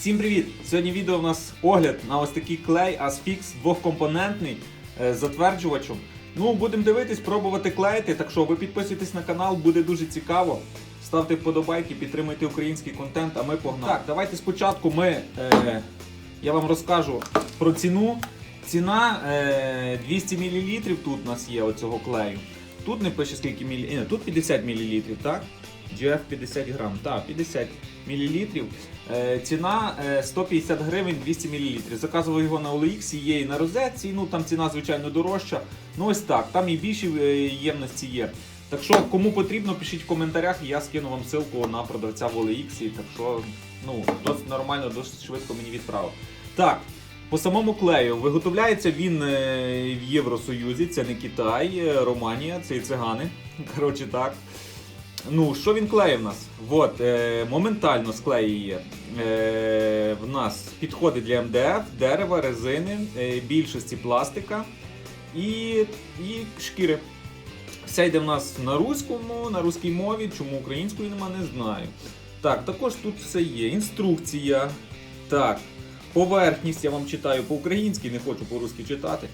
Всім привіт! Сьогодні відео у нас огляд на ось такий клей Asfix двохкомпонентний е, з затверджувачем. Ну, будемо дивитись, пробувати клеїти. Так що ви підписуйтесь на канал, буде дуже цікаво. Ставте вподобайки, підтримуйте український контент, а ми погнали. Так, давайте спочатку ми, е, я вам розкажу про ціну. Ціна е, 200 мл тут у нас є оцього клею. Тут не пише скільки мл, ні, тут 50 мл, так? GF 50 грам, так, 50 мл. Е, ціна е, 150 гривень 200 мл. Заказував його на OLX, є і на розетці, ну там ціна, звичайно, дорожча. Ну ось так, там і більші е, ємності є. Так що, кому потрібно, пишіть в коментарях, я скину вам ссылку на продавця в OLX. Так що, ну, досить нормально, досить швидко мені відправив. Так, по самому клею виготовляється він е, в Євросоюзі, це не Китай, е, Романія, це і цигани. Коротше так. Ну, що він клеє в нас? От, е, моментально склеює. Е, в нас підходи для МДФ, дерева, резини, е, більшості пластика і, і шкіри. Все йде в нас на руському, на руській мові, чому української нема, не знаю. Так, також тут все є. Інструкція. Так, поверхність, я вам читаю по-українськи, не хочу по-русски читати.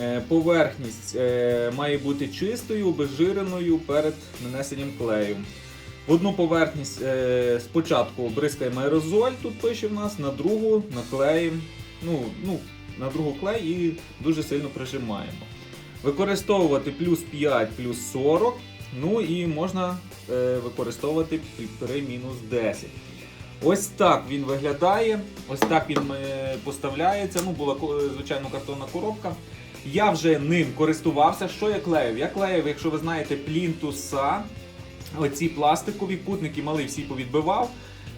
Е, Поверхність е, має бути чистою, обезжиреною перед нанесенням клею. В одну поверхність е, спочатку бризкаємо аерозоль, тут пише в нас, на другу наклеїмо, ну, ну, на другу клей і дуже сильно прижимаємо. Використовувати плюс 5, плюс 40, ну і можна використовувати 1,5 мінус 10. Ось так він виглядає, ось так він поставляється. Ну, була звичайно картонна коробка. Я вже ним користувався. Що я клеїв? Я клеїв, якщо ви знаєте, плінтуса. Оці пластикові путники малий всі повідбивав.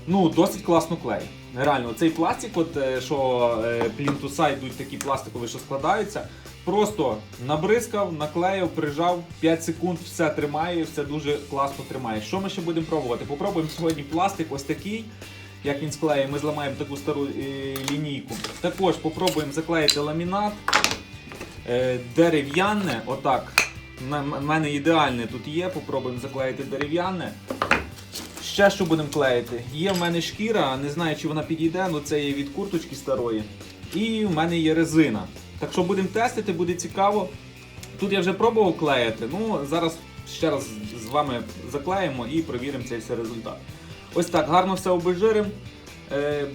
Ну, досить класно клей. Реально, цей пластик, от, е, що е, плінтуса йдуть такі пластикові, що складаються. Просто набризкав, наклеїв, прижав 5 секунд, все тримає, все дуже класно тримає. Що ми ще будемо пробувати? Попробуємо сьогодні пластик ось такий. Як він склеїть, ми зламаємо таку стару е, лінійку. Також попробуємо заклеїти ламінат. Е, дерев'яне, отак. В мене ідеальне тут є. Попробуємо заклеїти дерев'яне. Ще що будемо клеїти? Є в мене шкіра, не знаю, чи вона підійде, але це є від курточки старої. І в мене є резина. Так що будемо тестити, буде цікаво. Тут я вже пробував клеїти. Ну, зараз ще раз з вами заклеїмо і провіримо цей все результат. Ось так, гарно все обезжиримо,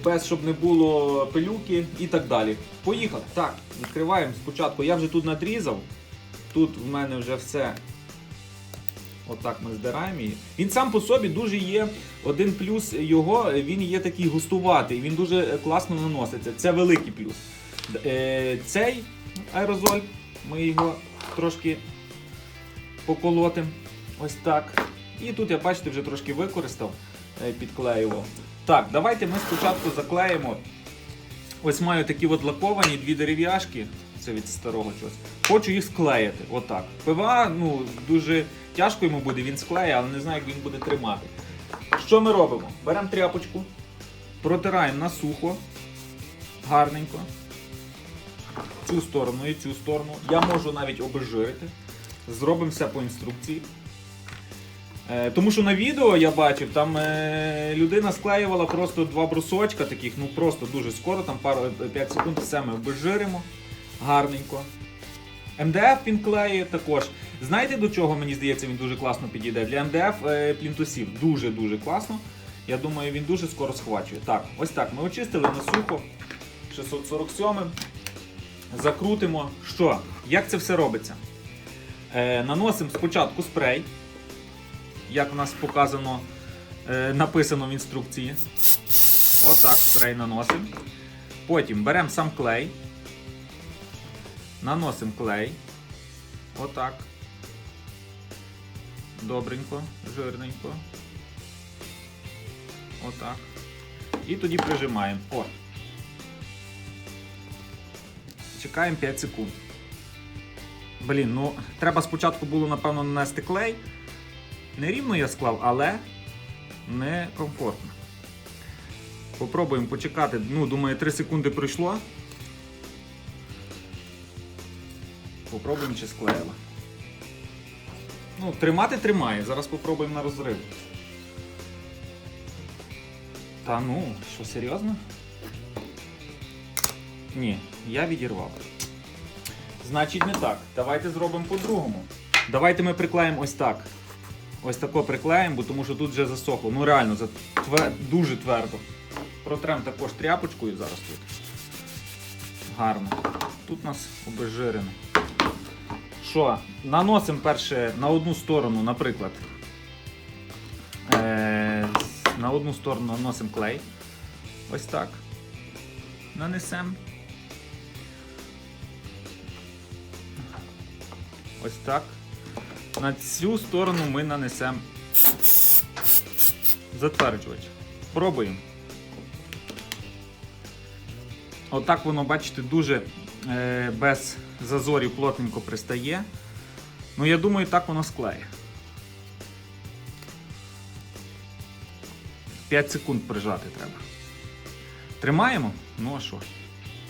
без щоб не було пилюки і так далі. Поїхали. Так, відкриваємо спочатку. Я вже тут надрізав. Тут в мене вже все. Отак ми здираємо її. Він сам по собі дуже є. Один плюс його, він є такий густуватий, він дуже е, класно наноситься. Це великий плюс. Е, цей аерозоль, ми його трошки поколотимо. Ось так. І тут я бачите, вже трошки використав, е, підклеював. Так, давайте ми спочатку заклеїмо. Ось маю такі от лаковані дві дерев'яшки. Це від старого чогось. Хочу їх склеїти. Отак. ПВА, ну, дуже тяжко йому буде, він склеє, але не знаю, як він буде тримати. Що ми робимо? Беремо тряпочку, протираємо на сухо, гарненько. Цю сторону і цю сторону. Я можу навіть обезжирити. Зробимо все по інструкції. Е, Тому що на відео я бачив, там е, людина склеювала просто два брусочка таких, ну просто дуже скоро, там пару 5 секунд, все ми обезжиримо гарненько. МДФ він клеє також. Знаєте до чого мені здається, він дуже класно підійде? Для МДФ е, плінтусів дуже-дуже класно. Я думаю, він дуже скоро схвачує. Так, ось так. Ми очистили на сухо 647. Закрутимо. Що? Як це все робиться? Е, наносимо спочатку спрей як у нас показано, е, написано в інструкції. Отак спрей наносимо. Потім беремо сам клей. Наносимо клей. Отак. Добренько, жирненько. Отак. І тоді прижимаємо. О. Чекаємо 5 секунд. Блін, ну треба спочатку було, напевно, нанести клей. Нерівно я склав, але не комфортно. Попробуємо почекати. Ну, думаю, 3 секунди пройшло. Попробуємо, чи склеїла. Ну, тримати тримає. Зараз попробуємо на розрив. Та ну, що серйозно? Ні, я відірвав. Значить, не так. Давайте зробимо по-другому. Давайте ми приклеїмо ось так. Ось тако приклеїмо, тому що тут вже засохло. Ну реально, за твер- дуже твердо. Протрем також тряпочкою зараз тут. Гарно. Тут у нас обезжирено. Що, наносимо перше на одну сторону, наприклад. Е, на одну сторону наносимо клей. Ось так. Нанесемо. Ось так. На цю сторону ми нанесемо затверджувач. Пробуємо. Отак воно, бачите, дуже е, без зазорів плотненько пристає. Ну, я думаю, так воно склеє. 5 секунд прижати треба. Тримаємо? Ну а що?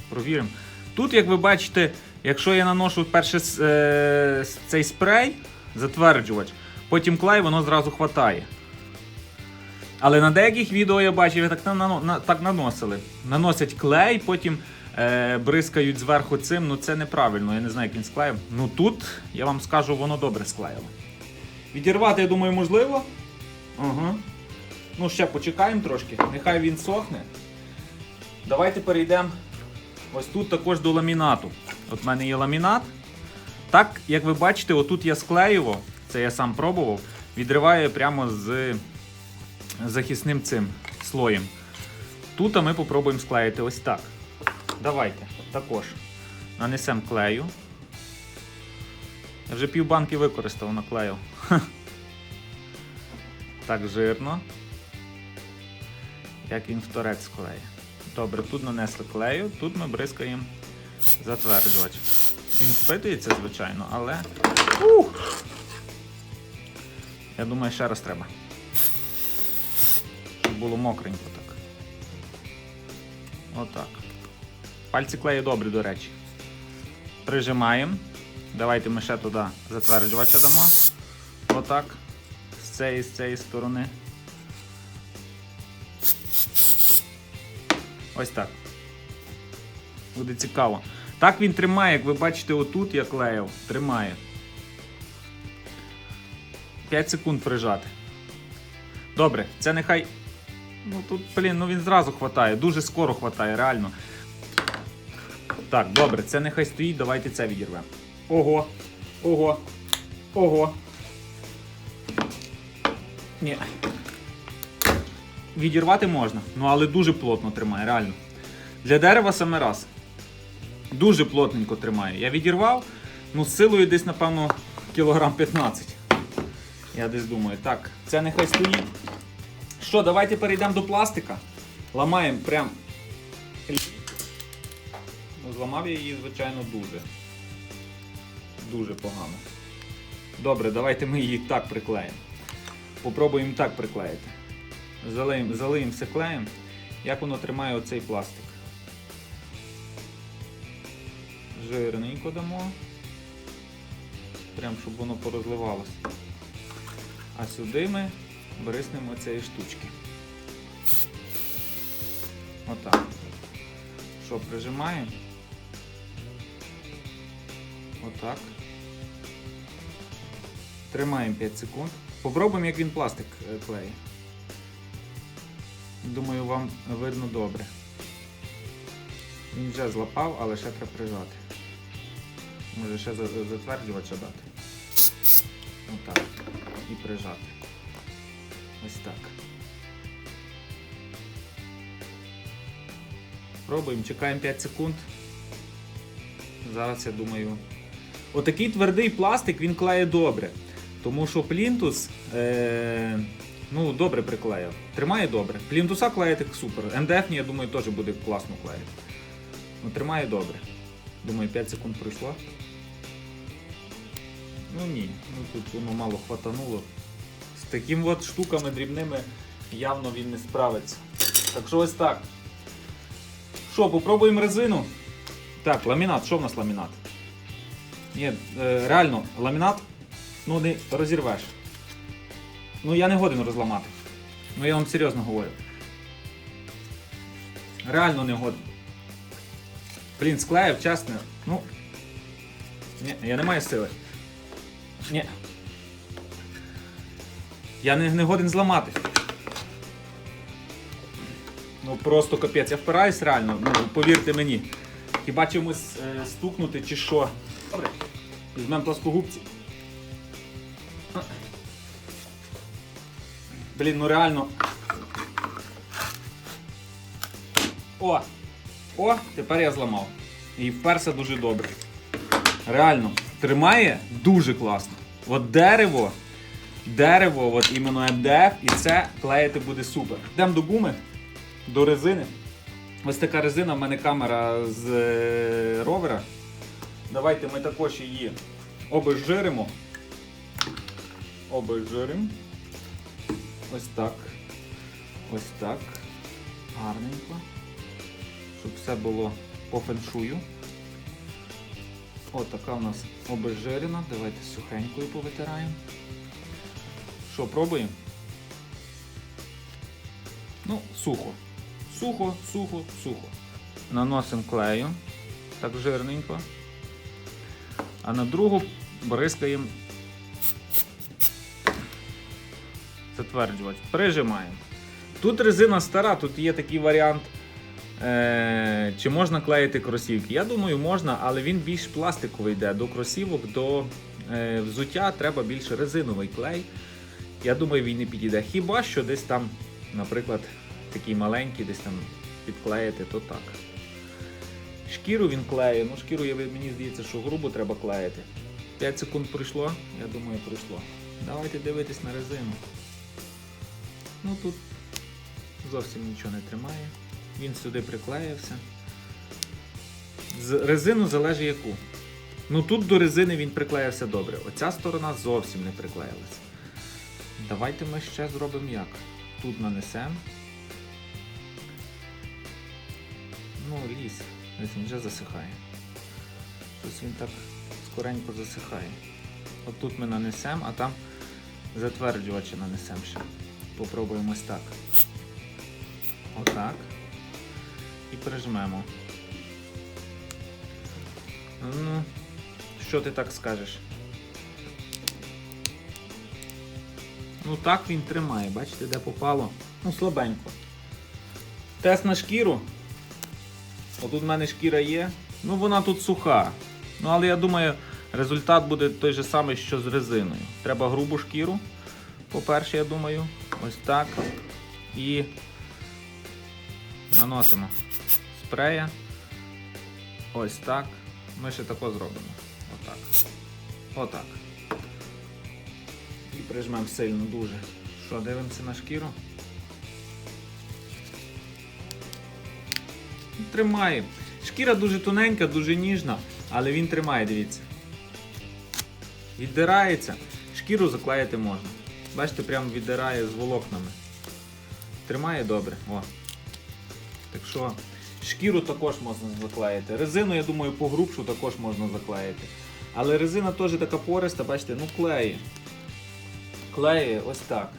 Провіримо. Тут, як ви бачите, якщо я наношу перше е, цей спрей, затверджувач, потім клей, воно зразу хватає. Але на деяких відео я бачив, так, нано- на, так наносили. Наносять клей, потім е, бризкають зверху цим. Ну це неправильно, я не знаю, як він склеїв. Ну тут, я вам скажу, воно добре склеїло. Відірвати, я думаю, можливо. Ага. Ну, ще почекаємо трошки, нехай він сохне. Давайте перейдемо ось тут також до ламінату. От в мене є ламінат. Так, як ви бачите, отут я склеював, це я сам пробував, відриваю прямо з захисним цим слоєм. Тут ми попробуємо склеїти ось так. Давайте також нанесемо клею. Я вже пів банки використав, наклеїв. Ха. Так жирно. Як він в торець клеє. Добре, тут нанесли клею, тут ми бризкаємо затверджувач. Він впитується, звичайно, але. Ух! Я думаю, ще раз треба. Щоб було мокренько так. Отак. Пальці клею добрі, до речі. Прижимаємо. Давайте ми ще туди затверджувача дамо. Отак. З цієї, з цієї сторони. Ось так. Буде цікаво. Так він тримає, як ви бачите, отут я клеїв. Тримає. 5 секунд прижати. Добре, це нехай. Ну тут, блін, ну він зразу хватає, дуже скоро хватає, реально. Так, добре, це нехай стоїть, давайте це відірвемо. Ого. Ого. Ого. Ні. Відірвати можна, ну але дуже плотно тримає, реально. Для дерева саме раз. Дуже плотненько тримає. Я відірвав, ну з силою десь, напевно, кілограм 15. Я десь думаю, так, це нехай стоїть. Що, давайте перейдемо до пластика. Ламаємо прям. Ну, зламав я її, звичайно, дуже. Дуже погано. Добре, давайте ми її так приклеїмо. Попробуємо так приклеїти. Залиємо, все клеєм. Як воно тримає оцей пластик. Жирненько дамо. Прям, щоб воно порозливалося. А сюди ми бриснемо цієї штучки. Отак. Що, прижимаємо? Отак. Тримаємо 5 секунд. Попробуємо, як він пластик е, клеє. Думаю, вам видно добре. Він вже злапав, але ще треба прижати. Може ще за- за- затверджувача дати. Отак. І прижати. Ось так. Пробуємо, чекаємо 5 секунд. Зараз я думаю. Отакий твердий пластик він клеє добре. Тому що плінтус е, ну, добре приклеїв. Тримає добре. Плінтуса клеїти супер. МДФ, я думаю, теж буде класно клеїти. Ну, тримає добре. Думаю, 5 секунд пройшло. Ну ні, ну тут воно мало хватануло. З таким от штуками дрібними явно він не справиться. Так що ось так. Що, попробуємо резину? Так, ламінат. Що в нас ламінат? Ні, е, реально, ламінат ну не розірвеш. Ну я не годен розламати. Ну я вам серйозно говорю. Реально не годен. Блін, склеїв, чесно. Ну. Ні, я не маю сили. Ні. Я не, не годен зламати. Ну просто капець, я впираюсь реально, ну, повірте мені. Хіба чимось е, стукнути чи що. Добре. Візьмемо плоскогубці. Блін, ну реально. О! О, тепер я зламав. І вперся дуже добре. Реально, тримає дуже класно. От дерево, дерево, от іменно МДФ, і це клеїти буде супер. Йдемо до гуми, до резини. Ось така резина, в мене камера з е, ровера. Давайте ми також її обезжиримо. Обезжиримо. Ось так. Ось так. Гарненько. Щоб все було по феншую. Ось така у нас обезжирена. Давайте сухенькою повитираємо. Що, пробуємо? Ну, сухо. Сухо, сухо, сухо. Наносимо клею. Так жирненько. А на другу бризкаємо затверджувач. Прижимаємо. Тут резина стара, тут є такий варіант. Е, чи можна клеїти кросівки? Я думаю, можна, але він більш пластиковий йде. До кросівок, до е, взуття треба більше резиновий клей. Я думаю, він не підійде. Хіба що десь там, наприклад, такий маленький, десь там підклеїти, то так. Шкіру він клеє, ну шкіру мені здається, що грубо треба клеїти. 5 секунд пройшло, я думаю, пройшло. Давайте дивитись на резину. Ну тут зовсім нічого не тримає. Він сюди приклеївся. Резину залежить яку. Ну тут до резини він приклеївся добре. Оця сторона зовсім не приклеїлася. Давайте ми ще зробимо як. Тут нанесемо. Ну, ліс. Ось він вже засихає. Щось він так скоренько засихає. От тут ми нанесемо, а там затверджувача нанесемо ще. Попробуємо ось так. Отак. І прижмемо. Ну, що ти так скажеш? Ну так він тримає, бачите, де попало. Ну, слабенько. Тест на шкіру. Отут в мене шкіра є. Ну вона тут суха. Ну але я думаю, результат буде той же самий, що з резиною. Треба грубу шкіру. По-перше, я думаю, ось так. І наносимо спрея. Ось так. Ми ще тако зробимо. Отак. Отак. І прижмемо сильно дуже. Що, дивимося на шкіру? Тримає. Шкіра дуже тоненька, дуже ніжна, але він тримає, дивіться. Віддирається. Шкіру заклеїти можна. Бачите, прямо віддирає з волокнами. Тримає добре. О. Так що, шкіру також можна заклеїти. Резину, я думаю, погрубшу також можна заклеїти. Але резина теж така пориста, бачите, ну клеє. Клеє ось так.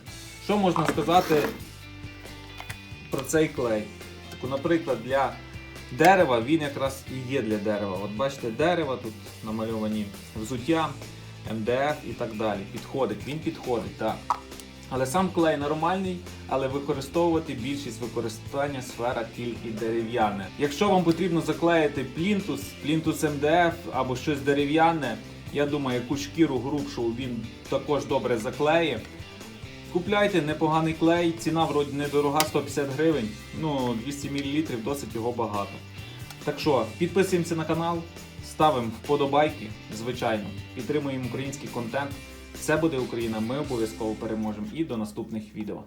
Що можна сказати про цей клей? Таку, наприклад, для дерева він якраз і є для дерева. От бачите, дерева тут намальовані взуття, МДФ і так далі. Підходить, він підходить, так. Але сам клей нормальний, але використовувати більшість використання сфера тільки дерев'яне. Якщо вам потрібно заклеїти плінтус, плінтус МДФ або щось дерев'яне, я думаю, яку шкіру грубшу він також добре заклеє. Купляйте непоганий клей, ціна вроді недорога, 150 гривень. Ну, 200 мл, досить його багато. Так що, підписуємося на канал, ставимо вподобайки, звичайно, підтримуємо український контент. Все буде Україна, ми обов'язково переможемо. І до наступних відео.